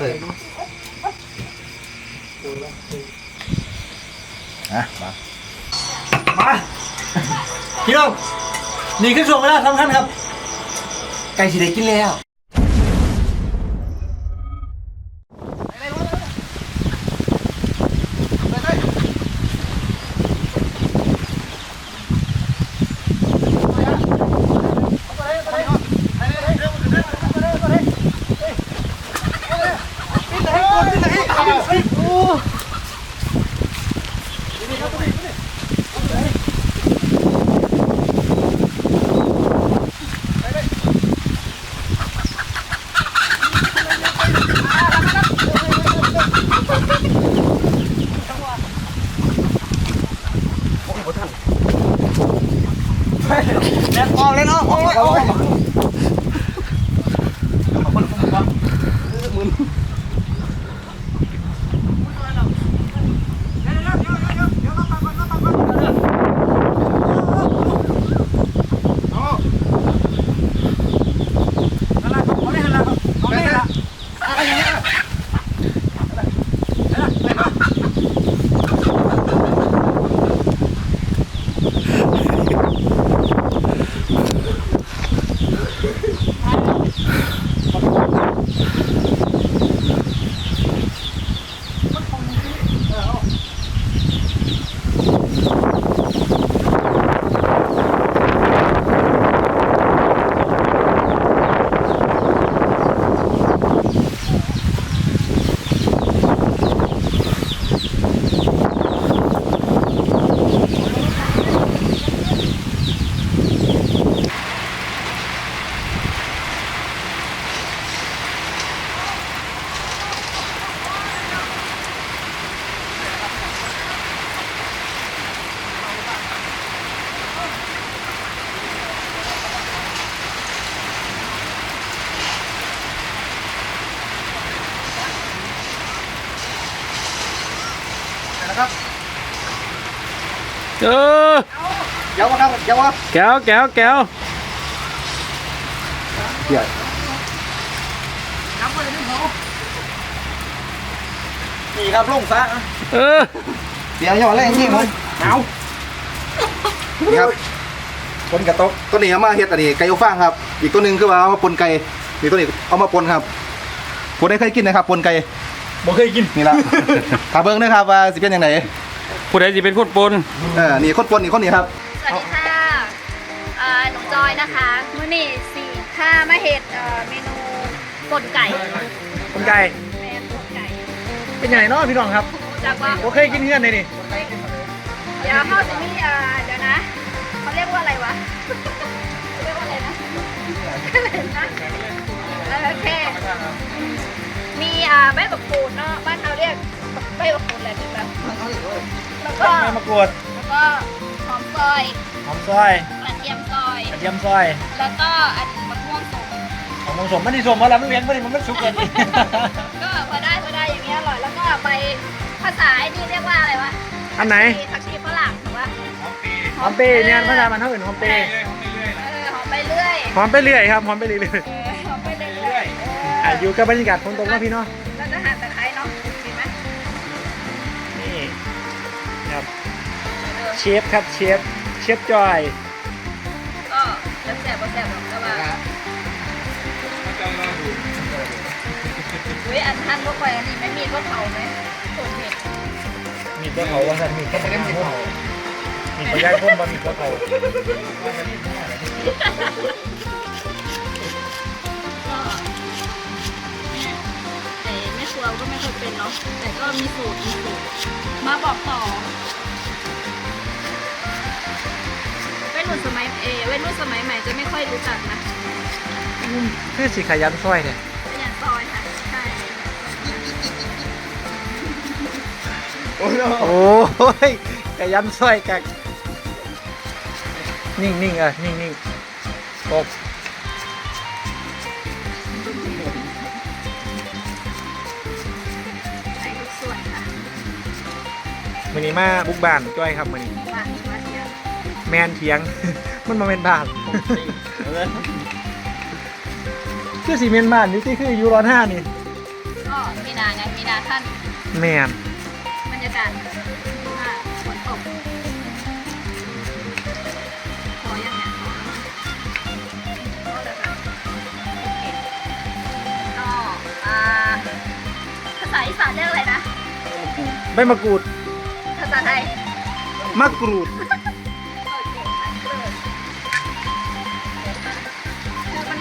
เปิดอะมามาพี่น้องนี่คือช่วงเวลาสำคัญครับ ไก่สีได้กินแล้ว แเออเดี๋ยวครับเดี๋ยวครับแก้วแก้วแก้วเดี๋ยวนี่ครับลงซะเออเสียงย่อแรงจริงผมเอานี่ครับคนกระตกตัวนี้เอามาเฮ็ดอันนี้ไก่อบฟางครับ อีกตัวหนึ่งคือว่าเอามาปนไก่อีกตัวนี้เอามาปนครับผมได้เคยกินนะครับปนไก่บ่เคยกินนี่ละถ้าเบิ่งนะครับว่าสิเป็นยังไง ผู้ใดสิเป็นคนปนเออนี่คนปนนี่คนนี้ครับสวัสดีค่ะเอ่อหนูจอยนะคะมื้อนี้สี่ข้ามาเห็ดเอ่อเมนูป่นไก่คนไก่แมนป่นไก่เป็นยังไงเนาะพี่น้องครับจากว่าบ่เคยกินเงื่อนเลยนี่เดี๋ยวเขาจะมีเอ่อเดี๋ยวนะเขาเรียกว่าอะไรวะเรียกว่าอะไรนะนะเออโอเค มีอ่าใบบักกูดเนาะบ้านเขาเรียก ใบบักกูดอะไรแบบนั้นแล้วก็ใบมะกรูดแล้วก็หอมซอยหอมซอยกระเทียมซอย กระเทียมซอย แล้วก็อันมะม่วงสุกหอมมงสมมันนี่สมมาแล้วมันเวียนมันนี่มันไม่สุกเกินนี่ก็พอได้พอได้อย่างเงี้ยอร่อยแล้วก็ไปภาษาไอ้นี่เรียกว่าอะไรวะอันไหนผักชีฝรั่งถูกปะหอมเปย์เนี่ยภาษามันเท่าอื่นหอมเปย์เออหอมไปเรื่อยหอมไปเรื่อยครับหอมไปเรื่อยเออหอมไปเรื่อยๆเอๆออะอยู่กับบรรยากาศฝนตกเนาะพี่เนาะแล้วก็หั่นตะ ชฟครับเชฟเชฟจอยก็แล้วแสบก็แสบหรอกแต่ว่าเฮ้ยอันทันก็ไปอันนี้ไม่มีก็เผาไหมโคตรเผ็ดมีตัวเขาว่าสันมีก็ไม่ได้มีเขามีตัวย่ายพ่นบะมีตัวเขาก็แต่แม่ครัวก็ไม่เคยเป็นเนาะแต่ก็มีสูตรมีสูตรมาบอกต่อ เว้นรุ่นสมัยเอเว้นรุ่นสมัยใหม่จะไม่ค่อยรู้จักนะคือสีขยันซอยเนี่ยเป็นอย่างซอยค่ะใช่โอ้ยโอ้ยขยันซอยกักนิ่งนิ่งๆเออนิ่งนิ่งๆตบใช้ทุกส่วนค่ะ มือนี้มาบุกบ้านจ้อยครับมือนี้ มนเถียง มันมาเป็นบ้านคือสีเมนบ้านนี่ที่คือยูร้อนห้านี่อ๋อก็มีนาไงมีนาท่านแม่นบรรยากาศดีมากฝนตกพอยังเนี่ยพอแล้วค่ะโอเคก็อ่าภาษาอีสานเรียกอะไรนะ ใบมะกรูดภาษาไทยมะกรูด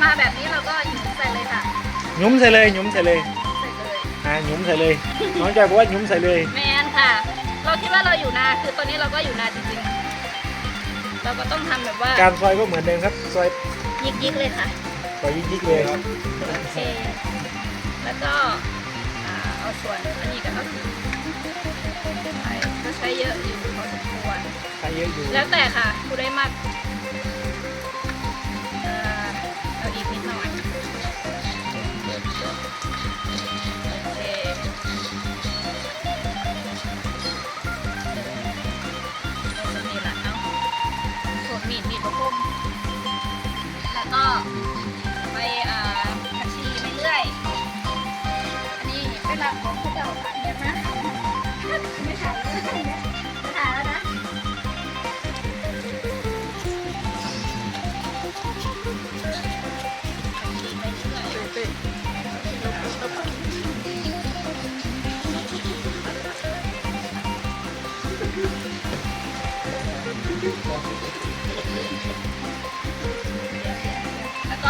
มันมาแบบนี้เราก็หยุดใส่เลยค่ะหยุ้มใส่เลยหยุ้มใส่เลยใส่เลยอ่าหยุ้มใส่เลย น้องจอยบอกว่าหยุ้มใส่เลยแมนค่ะ เราคิดว่าเราอยู่นาคือตอนนี้เราก็อยู่นาจริงๆ เราก็ต้องทำแบบว่าการซอยก็เหมือนเดิมครับซอยยิกๆเลยค่ะซอยยิกๆเลยครับโอเคแล้วก็อ่าเอาส่วนอันนี้ก็เอาไปก็ใช้เยอะอยู่พอสมควร ใช้เยอะอยู่แล้วแต่ค่ะผู้ได้มาก แ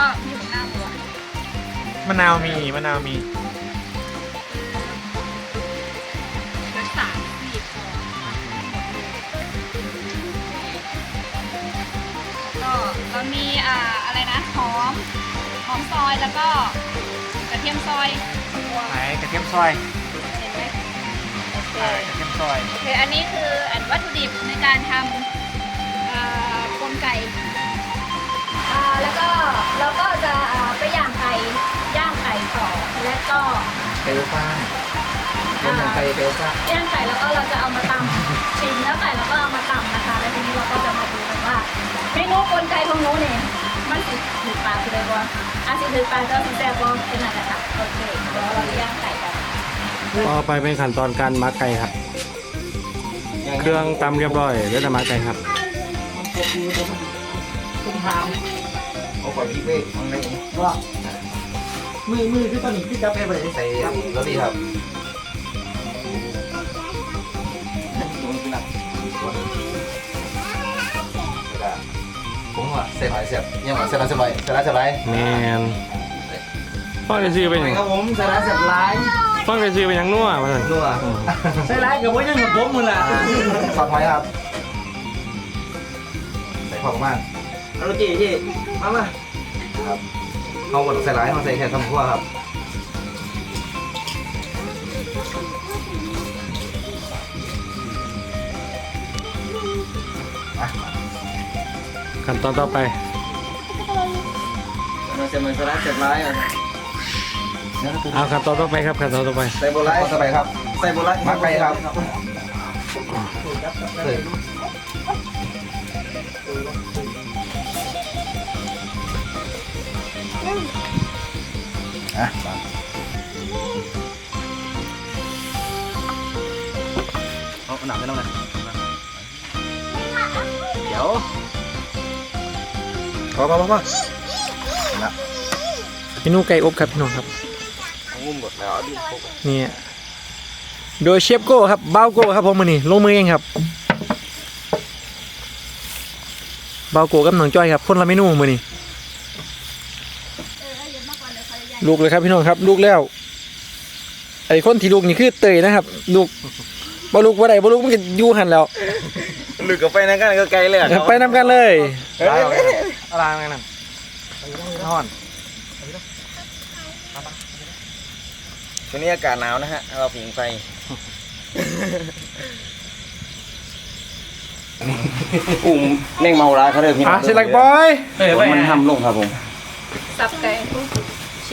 ก็มีหัวหน้าบัวมะนาวมีมะนาวมีรักษาบีบก็เรามีอ่าอะไรนะหอมหอมซอยแล้วก็กระเทียมซอยไหนกระเทียมซอยเห็นไหมโอเคอ่ากระเทียมซอยโอเคอันนี้คืออันวัตถุดิบในการทำอ่ากลไก่อ่า แล้วก็เราก็จะอ่าไปย่างไก่ย่างไก่ต่อแล้วก็เปลวฟ้าเป็นไก่เปลวฟ้าย่างไก่แล้วก็เราจะเอามาตำชิมแล้วไก่เราก็เอามาตำนะคะ แล้วทีนี้เราก็จะมาดูกันว่าเมนูกลไกของหนูเนี่ยมันสิถือปลาคืออะไรวะอาสิถือปลาก็สิแซ่บก็เป็นอะไรค่ะโอเคเดี๋ยวเราย่างไก่กันต่อไปเป็นขั้นตอนการหมักไก่ครับ เครื่องตำเรียบร้อยแล้วจะหมักไก่ครับ ปล่อนพี่เว้ยข้างในว่ามือมือคือตอนนี้พี่จับไปไปใส่แล้วดีครับผมว่าเสียบเสียบยังว่าเสียบเสียบไปเสียบเสียบไปแมนฟังได้ซื้อเป็นยังครับผมใส่ร้ายเสร็จร้ายฟังได้ซื้อเป็นยังนัวมาสั่นนัวใส่ร้ายกับว่ายังกับผมมือละซอสหอยครับใส่ความมาก เอาเจ๊เจ๊มามาครับเขาหมดใส่ร้ายเขาใส่แค่คำพัวครับขั้นตอนต่อไปเราจะมาใส่ร้ายเสร็จร้ายเอาขั้นตอนต่อไปครับขั้นตอนต่อไปใส่โบราณสบายครับ ใส่โบราณมักไก่ครับ อออะมาเอาหนังไปน้องนะเดี๋ยวพอพอพอพอนะเมนูไก่อบครับพี่น้องครับงุ่มหมดแล้วดินี่โดยเชฟโก้ครับบ้าวโก้ครับผมมือนี่ลงมือเองครับบ้าวโก้กับน้องจ้อยครับคนละเมนูมือนี่ ลูกเลยครับพี่น้องครับ ลูกแล้ว ไอ้คนที่ลูกนี่คือเตยนะครับ ลูกบ่ลูกบ่ได้บ่ลูกมันก็อยู่หันแล้วลึกกับไปนั่นกันก็ไกลเลยไปนำกันเลยอะไรนั่นนอนช่วงนี้อากาศหนาวนะฮะ เราผิงไฟอุ้มเน่งเมาร้ายเขาเลยพี่น้อะองเสร็จแล้วบอยผมมันทำลงครับผมสับไก่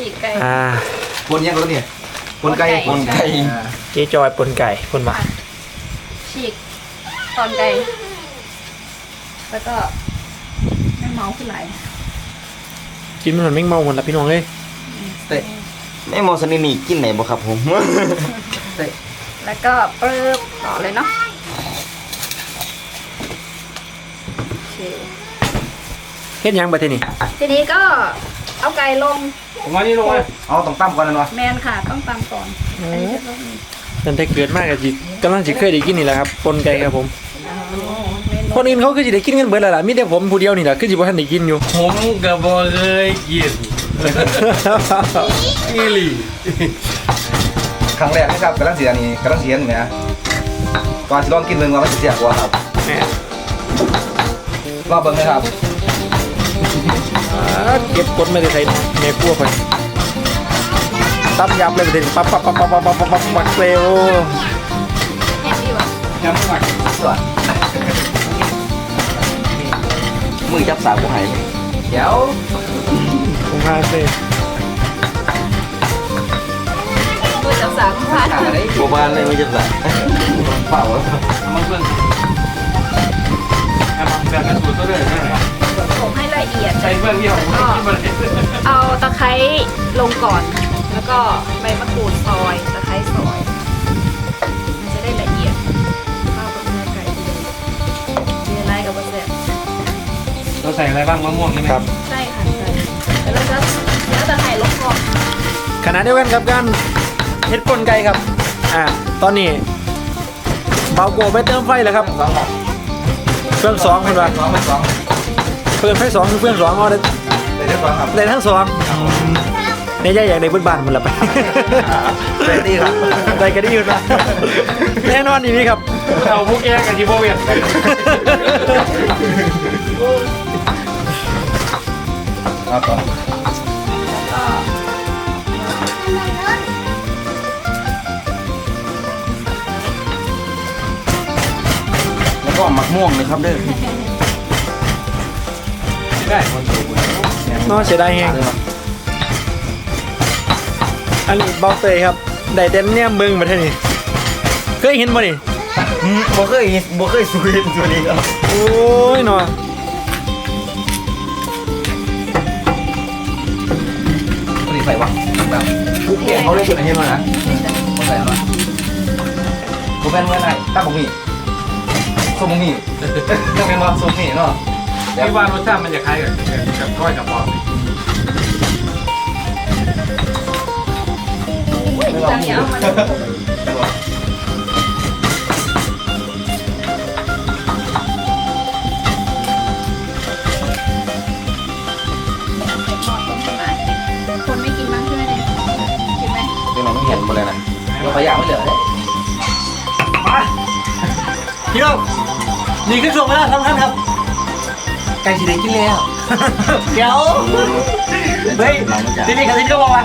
ฉีกไก่ อ่าคนยังรถเนี่ยคนไกลคนไก่เจ๊จอยปนไก่คนมาฉีกตอนไก่แล้วก็ไม่เมาขึ้นไหลายกินมันเหมือนไม่เมาหมดละพี่น้องเลยเตะไม่มองสนิทนี่กินไหนบ่ครับผมแล้วก็ปรืบต่อเลยเนาะโอเคเฮ็ดหยังบัดทีนี้ทีนี้ก็เอาไก่ลง ผมว่านี่ลงไปเอาต้องตั้มก่อนนะเนาะแมนค่ะ ต้องตำก่อนอันนี้จะต้องมีตั้งแต่เกิดมาก็สิกำลังสิเคยได้กินนี่แหละครับปนไก่ครับผม เมนูคนอื่นเขาคือสิได้กินกันเบิดแล้วล่ะมีแต่ผมผู้เดียวนี่แหละคือสิบ่ทันได้กินอยู่ ผมกับบอเคยกินอีหลีครั้งแรกนะครับกำลังเสียนี่กำลังเสียนเนี่ยก่อนสิลองกินเบิ่งว่ามันสิเสียกว่าครับแหม่รอบเบิ่งนะครับอ่า เก็บกดไม่ได้ใส่แม่ครัวไปตับยับเลยประเด็นปั๊บปั๊บปั๊บปั๊บปั๊บปั๊บปั๊บปั๊บปั๊บเร็วเห็นดีว่ะยังไม่หมักมือจับสากบ่ใหายเดี๋ยวผมพาเซ่มือจับสามพาดบ่บ้านเลยมือจับสากเปล่าเอามาเพื่อนเอามาแบบกระสุนตัวเลยนะผม ให้ละเอียดใช้เพื่องผมกินมาเลยเอาตะไคร้ลงก่อน แล้วก็ใบมะกรูดซอยตะไคร้ซอย มันจะได้ละเอียดข้ากับเนื้อไก่ทีดียวมีอะไรกับบะเสร็จเราใส่อะไรบ้างมะม่วงใช่ไหมครับใช่ค่ะใช่แล้วเราจะแล้วตะไคร้ลงก่อนขณะเดียวกันครับการเฮ็ดปนไก่ครับ อ่า ตอนนี้เบาโกไปเติมไฟแล้วครับ เครื่องสองคุณว่าสองสอง เปิดไฟสองคือเครื่องสองเอาได้ได้เรียบร้อยครับได้ทั้งสองในใจอยากได้เบนบ้านมันละไปได้ดีครับได้ก็ได้อยู่นะแน่นอนอีนี่ครับเอาพวกแกกับทีโบเวียนครับต่อแล้วก็หมักม่วงเลยครับเด้อ ได้คนสูงเนาะเสียดายแฮงอันนี้เบาเตยครับ ได้แต่เนี่ยเบิ่งมาเท่านี้เคยเห็นบ่นี่อืมบ่เคยเห็นบ่เคยสูเห็นตัวนี้ครับโอ้ยเนาะตัวนี้ใส่วะแบบคุกเกี้เขาเรียกจุดอะไรมานะเขาใส่มากูเป็นเมื่อไหร่ตั้งบุมีส้มบุมีต้องเป็นว่าส้มบุมีเนาะ ที่ว่ารสชาติมันจะคล้ายกับกับก้อยกับปอมจางยาวมันคนไม่กินบ้างใช่ไหมเนี่ยกินไหมเป็นน้องเห็นหมดเลยนะเราขยะไม่เหลือเลยพี่น้องนี่คือช่วงเวลาสำคัญครับ ไก่สีแดงกินแล้วเดี๋ยวเฮ้ยทีนี้กับทีนี้ก็บอกว่า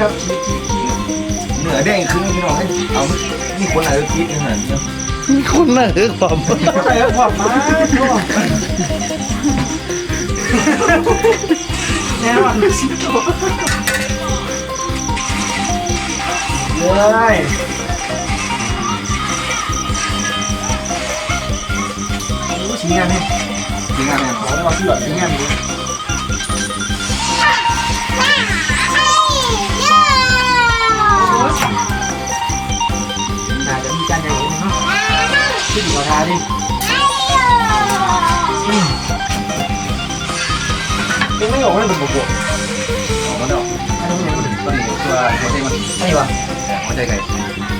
ครับเหนือแดงขึ้นพี่น้องให้เอานี่คนอะไรคิดขนาดนี้มีคนน่ะเออความใส่ความมาแน่นอนเลย 9년 해. 얘가 그냥 엄마 수가 6년 해. Đi vào ra đi. Cái mấy ổ này mình một cuộc. Ổ có đâu? Cái đúng này mình cần một cuộc. Thêm mà. Cái gì vậy? Ổ chơi kìa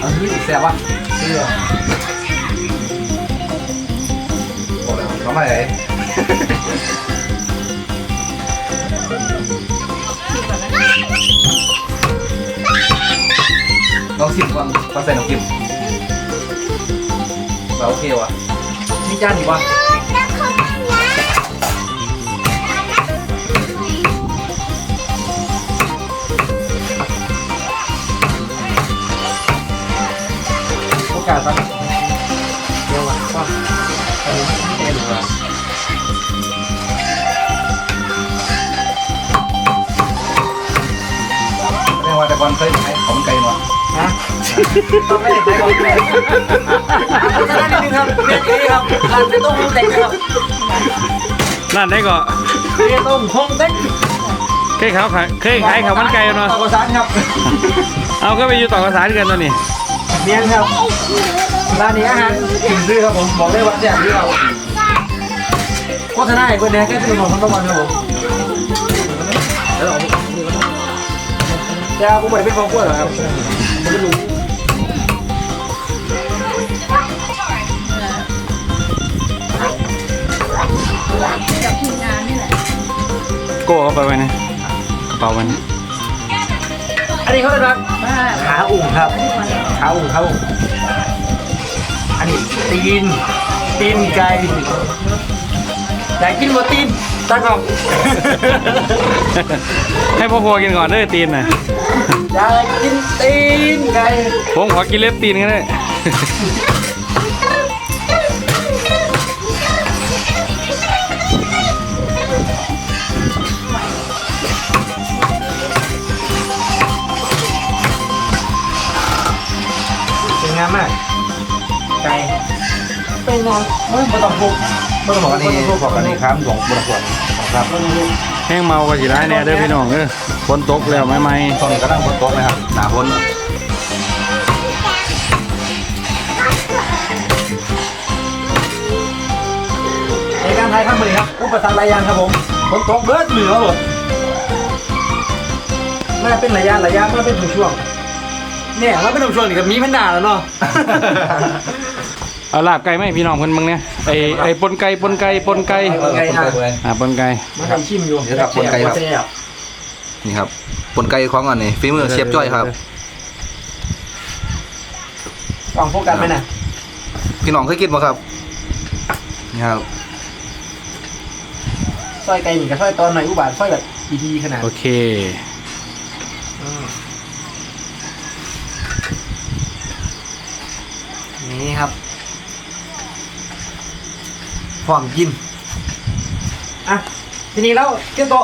Ở dưới xe quá. Cái gì vậy? น้ำใหม่ไหนลองชิมก่อนก่อนใส่น้ำจิ้มแบบโอเควะมีจานอยู่วะโอกาสปะ กว่อนเคยขายของไก่มาฮะต้องไม่ได้ใช้ของเลยจะได้นิดนึงครับเรียนนี้ครับร้านไม่ต้องรู้แต่งครับร้านได้ก็เรียต้มคงเต็กเคยขายเคยขายข้าวมันไก่เนาะตอกสารครับ เอาก็ไปอยู่ต่อกระสานกันตัวนี้เมียนครับร้านนี้อาหารถึงซื้อครับผมบอกได้ว่าแซ่บที่เราโฆษณาให้เพื่อนแหน่แค่เป็นของทั้งวันครับผม แต่ผมไม่ได้เป็นของกล้วยหรอกครับผมไม่รู้กับทีมงานนี่แหละโก้เอาไปไว้นะกระเป๋ามันอันนี้เขาเรียกว่าขาอุ่งครับ ขาอุ่งขาอุ่งอันนี้ตีน ตีนไก่อยากกินหมดตีนตากล่อง ให้พ่อพัวกินก่อนเด้อตีนน่ะ อยากกินตีนไก่ผมขอกินเล็บตีนกันได้ สวยงามมาก ไก่เป็นไงไม่ไม่ต้องพุกไม่ต้องบอกอันนี้ไม่ต้องพุกบอกอักันนนี้นี่ครับหลวงบุรพวครับ แห้งเมาก็สิร้ายแน่เด้อพี่น้องเด้อ ฝนตกแล้วไหมไหมตอนนี้ก็นั่งบนโต๊ะนะครับหนาพ้นในการถ่ายทำเลยครับอุปสรรคหลายอย่างครับผมฝนตกเบิดเหลือหมดมาเป็นหลายอย่างหลายอย่างมาเป็นช่วงๆเนี่ยมาเป็นช่วงๆนี่กับมีแพนด้าแล้วเนาะเอาลาบไก่ไหมพี่น้องเพิ่นมึงเนี่ยไอ้ไอ้ปนไก่ปนไก่ปนไก่ไก่นะอ่าปนไก่มาทำชิมอยู่เดี๋ยวครับคนไก่ครับ นี่ครับปนไก่ของอันนี้ฝีมือเชฟจ้อยครับลองโฟกัสไหมนะพี่น้องเคยกินป่ะครับนี่ครับซอยไก่หนิกับซอยตอนหน่อยอุบาทซอยแบบดีๆขนาดโอเคนี่ครับพร้อมกินอะทีนี้แล้วเกี่ยวโต๊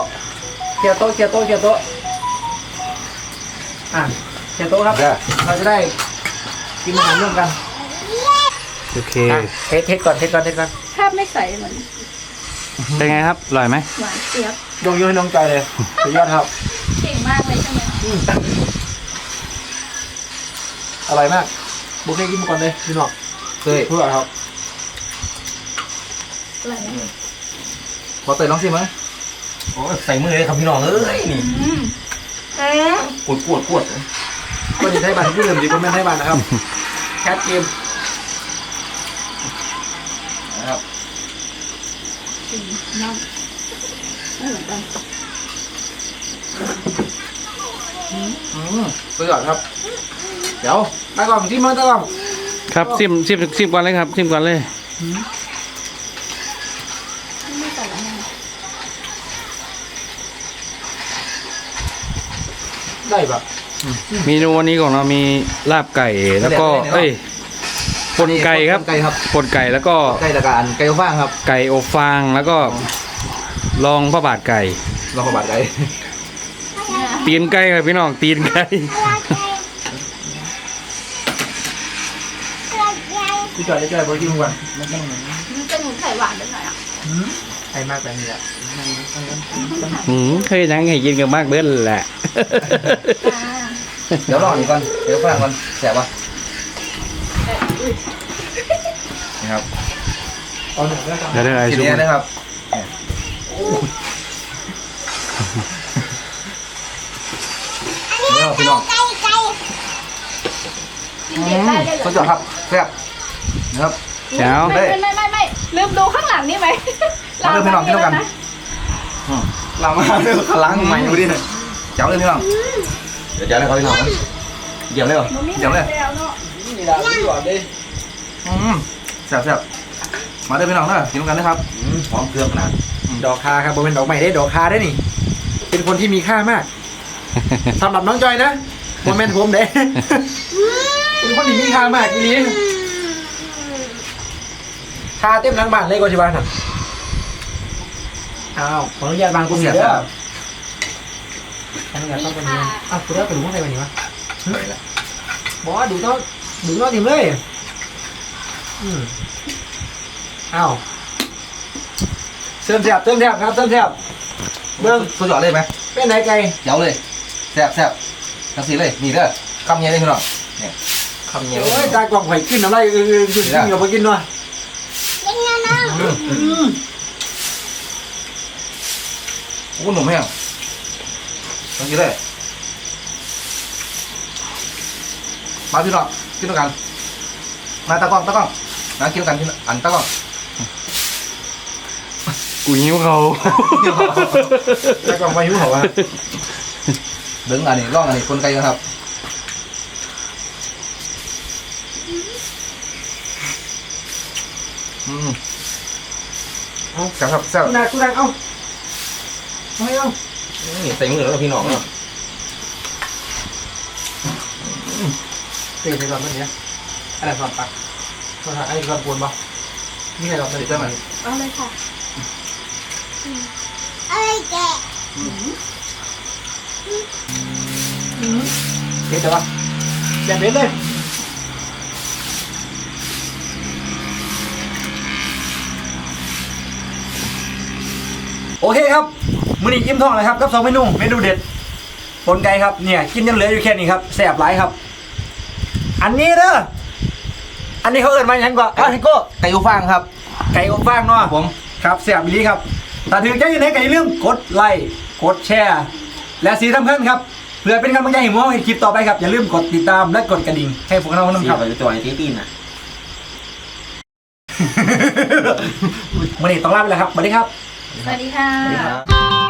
ะเกี่ยวโต๊ะเกี่ยวโต๊ะเกี่ยวโต๊ะอะเกี่ยวโต๊ะครับเราจะได้กินอาหารร่วมกันโอเค อะเทสเทสก่อนเทสก่อนเทสก่อนแทบไม่ใส่เหมือนเป็นไงครับอร่อยไหมหวานเจี๊ยบยงยงให้น้องใจเลยสุดยอดครับ เก่งมากเลยใช่ไหมอร่อยมากบุกให้กินมาก่อนเลยพี่น้องเคยเพื่อครับ อะไรนะพอเตยน้องสิมั้ย โอ้ยใส่มือเลยครับพี่น้องเอ้ยนี่อืมเอ๊ะปวดปวดปวดก็จะไทยบ้านที่เริ่มดีก็ไม่ไทยบ้านนะครับแคทเกมนะครับสีน้ำไม่เหมือนกันอืมสุดยอดครับ เดี๋ยวตากล้องที่มันตากล้องครับซิมซิมซิมก่อนเลยครับซิมก่อนเลย ได้ปะเมนูวันนี้ของเรามีลาบไก่แล้วก็เอ้ยปนไก่ครับปนไก่ครับ ปนไก่แล้วก็ไก่ตะการไก่ย่างครับ ไก่อบฟางแล้วก็ลองพระบาทไก่เราขอบาดไก่ตีนไก่ครับพี่น้องตีนไก่พี่จอยจะจอยบริกินก่อนมันเป็นหมูไข่หวานด้วยหน่อยอะไอ้มากแบบนี้แหละหืมเคยนั่งให้กินกับมากเบิ้ลแหละจ้า เดี๋ยวรออีกก่อน เดี๋ยวฟังก่อนแสบปะนี่ครับเอาหนึ่งแล้วกันเดี๋ยวได้ไอ้ทีซุปนี้นะครับนี่ครับพี่น้องกินเด็กได้เลยเหรสุอดยอดครับแซ่บนะครับเจ้าไม่ไม่ไม่ไม่ไม่ลืมดูข้างหลังนี่ไหมมาเริ่มพี่น้องพี่น้องกัน เรามาเรื่องขลังใหม่ดูดิ เจ๋วเลยพี่น้องเดี๋ยวเจ๋วเลยครับพี่น้องเดี๋ยวเลยเหรอมันมีเดี๋ยวเลยแล้วเนาะนี่ละพี่ก่อนเลยอืมแซ่บแซ่บมาเด้อพี่น้องนะกินกันนะครับพร้อมเครื่องขนาดดอกคาครับผมเป็นดอกใหม่ได้ดอกคาได้นี่ เป็นคนที่มีค่ามากสำหรับน้องจอยนะโมเมนต์ผมเด้เป็นคนที่มีค่ามากอีหลีคาเต็มหลังบ้านเลยก็ชิบานอะอ้าวขออนุญาตบางกลุ่มเด้อ ขออนุญาตต้องเป็นนี้อ้าวคุณได้กระดูกอะไรมานี่วะไปละบอกว่าดูต้องดูต้องถิ่มเลยอืมอ้าวเติมแซ่บเติมแซ่บครับเติมแซ่บเบิ้งสุดยอดเลยไหมเป็นไหนไก่เจ๋วเลยแซ่บแซ่บทั้งสีเลยนี่เด้อคำเงี้ยเลยพี่น้องเนี่ยคำเงี้ยโอ้ยตากล่องไข่กินอะไรเออๆกินกินกับไปกินหน่อยโอ้หนุ่มแห้ง ทั้งสีเลยมาพี่น้องกินด้วยกันมาตะกล้องตะกล้องมากินด้วยกันพี่น้องอันตะกล้องกูหิวเขาตากล่องไข่หิวเหรอวะเบิ้งอันนี้ร่องอันนี้คนไกลกันครับอืมเอาแซ่บครับแซ่บกูนายกูนายเอาเอาให้เอา นี่ใส่มือแล้วก็พี่น้องเนาะเตะไปก่อนมันเนี้ยอะไรความปักความปักอะไรความปวนบ่นี่ไงเราผลิตได้ไหมเอาเลยค่ะเห็นแต่ว่าแบบนี้เลยโอเคครับ มื้อนี้อิ่มท้องเลยครับกับสองเมนูเมนูเด็ดปนไก่ครับเนี่ยกินยังเหลืออยู่แค่นี้ครับแซ่บหลายครับ อันนี้เด้ออันนี้เขาเอิ้นมาอย่างกว่าอะให้โก้ไก่ยูฟางครับ ไก่อบฟางเนาะผมครับแซ่บดีครับถ้าถึงใจอยู่ไหนก็อย่าลืมกดไลค์กดแชร์ และสีสำคัญครับเพื่อเป็นกำลังใจให้หมูให้คลิปต่อไปครับ อย่าลืมกดติดตามและกดกระดิ่งให้พวกเราน้องครับตัวไอ้ที่ตีนอะวันนี้ต้องลาไปแล้วครับสวัสดีครับ สวัสดีค่ะครับ